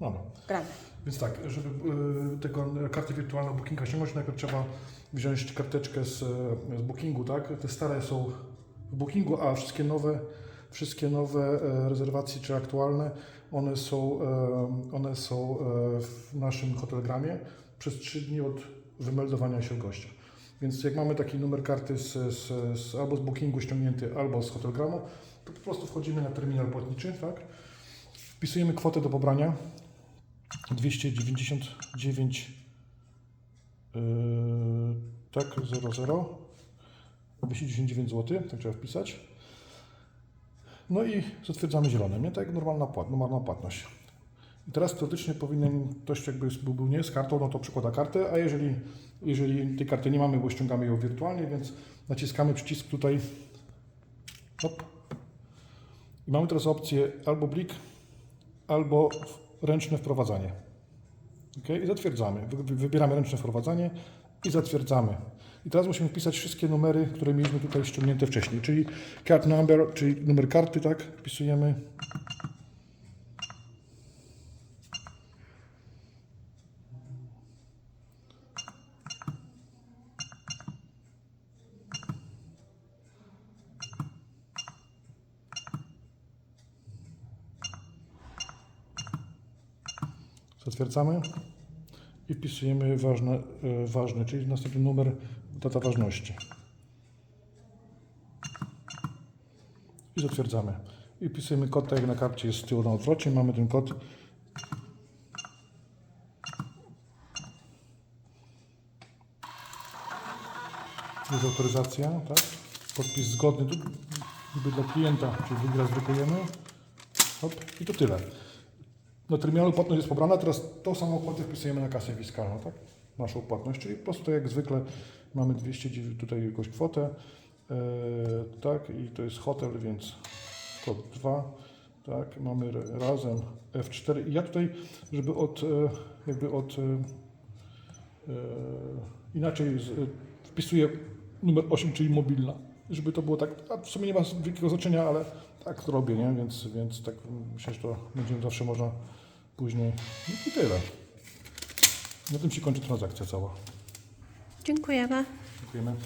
Mamy. Gramy. Więc tak, żeby y, tego karty wirtualne bookinga ściągnąć, najpierw trzeba wziąć karteczkę z, z bookingu, tak? Te stare są w bookingu, a wszystkie nowe, wszystkie nowe e, rezerwacje, czy aktualne, one są, e, one są e, w naszym hotelgramie przez 3 dni od wymeldowania się gościa. Więc jak mamy taki numer karty z, z, z, albo z bookingu ściągnięty, albo z hotelgramu, to po prostu wchodzimy na terminal płatniczy, tak? Wpisujemy kwotę do pobrania, 299 yy, tak 00 299 zł, tak trzeba wpisać. No i zatwierdzamy zielonym, nie? Tak jak normalna, płat, normalna płatność. I teraz teoretycznie powinien ktoś jakby był, nie z kartą, no to przykłada kartę, a jeżeli, jeżeli tej karty nie mamy, bo ściągamy ją wirtualnie, więc naciskamy przycisk tutaj hop. i mamy teraz opcję albo blik, albo ręczne wprowadzanie. Ok, I zatwierdzamy. Wy- wy- Wybieramy ręczne wprowadzanie i zatwierdzamy. I teraz musimy wpisać wszystkie numery, które mieliśmy tutaj ściągnięte wcześniej, czyli card number, czyli numer karty, tak? Wpisujemy. Zatwierdzamy i wpisujemy ważne, e, ważny, czyli następny numer, data ważności. I zatwierdzamy. I wpisujemy kod, tak jak na karcie jest z tyłu na odwrocie, mamy ten kod. Jest autoryzacja, tak? Podpis zgodny niby dla klienta, czyli raz drukujemy. Hop, i to tyle. Na terminalu płatność jest pobrana, teraz tą samą kwotę wpisujemy na kasę fiskalną, tak? Naszą płatność, czyli po prostu tak jak zwykle mamy 200 tutaj jakąś kwotę, e, tak? I to jest hotel, więc kod 2, tak? Mamy razem F4 i ja tutaj, żeby od, e, jakby od, e, inaczej z, wpisuję numer 8, czyli mobilna, żeby to było tak, a w sumie nie ma wielkiego znaczenia, ale tak to robię, nie? Więc, więc tak myślę, że to będzie zawsze można później. No i tyle. Na tym się kończy transakcja cała. Dziękujemy. Dziękujemy.